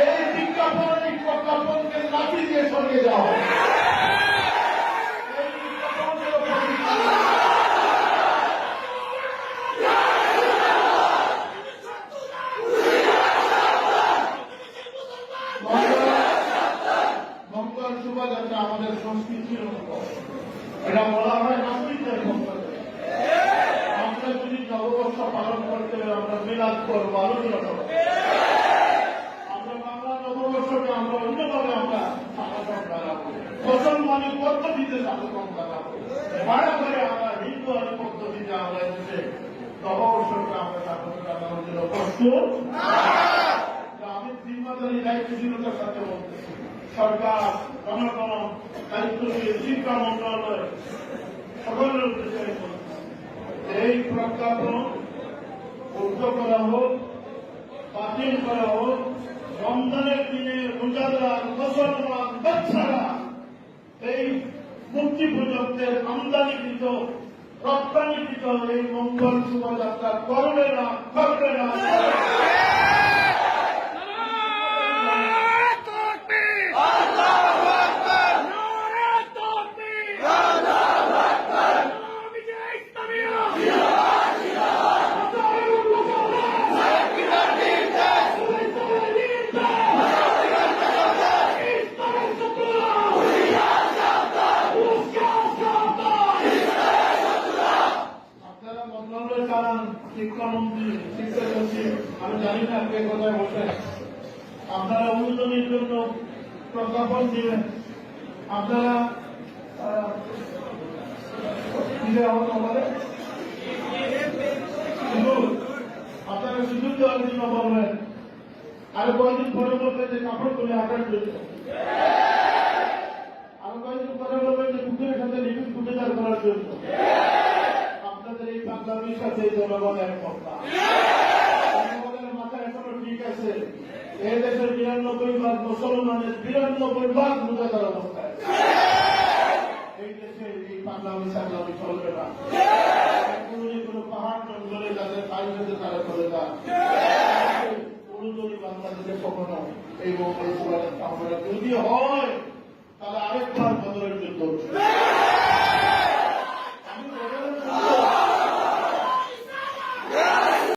এই বিজ্ঞাপনের প্রজ্ঞাপনকে লাঠি দিয়ে সরিয়ে যাওয়া আমাদের সংস্কৃতির এটা বলা হয় নাস্তিকদের মঙ্গল। মিলাদ করব আলোচনা করব আমরা বাংলা নববর্ষকে আমরা অন্যভাবে আমরা স্বাগতম জানাব মুসলমানের পদ্ধতিতে স্বাগতম জানাব ভাড়া করে আমরা হিন্দু আলী পদ্ধতিতে আমরা এসে নববর্ষকে আমরা স্বাগত জানানোর জন্য প্রস্তুত আমি জিম্মাদারি দায়িত্বশীলতার সাথে বলতেছি। সরকার, জনগণ এই প্রজ্ঞাপন উদ্ধ করা হোক, বাতিল করা হোক, রমজানের দিনে রোজাদার মুসলমান বাচ্চারা এই মুক্তি প্রযুক্তের আমদানিকৃত, রপ্তানিকৃত এই মঙ্গল শোভাযাত্রা করবে না করবে না। আপনারা অনুদানের জন্য প্রজ্ঞাপন দিবেন। আপনারা। আপনারা সুযোগ দেওয়ার জন্য বলবেন। আরও কয়েকদিন পরে বলবেন যে কাপড় তুলে আকাশ দিতে আরও কয়েকদিন পরে বলবেন যে কুকুরের সাথে লিপিড ফুটেদার করার জন্য আপনাদের বাংলাদেশের সাথে জনগণ একমত। জনগণের মাথায় এখনও ঠিক আছে। এই দেশের বিরানব্বই ভাগ মুসলমানের বিরানব্বই ভাগ রোজাদার অবস্থায়। এই দেশে এই বাংলাদেশ আগামী চলবে না। যদি হয়, তাহলে আরেকবার বদলের হচ্ছে।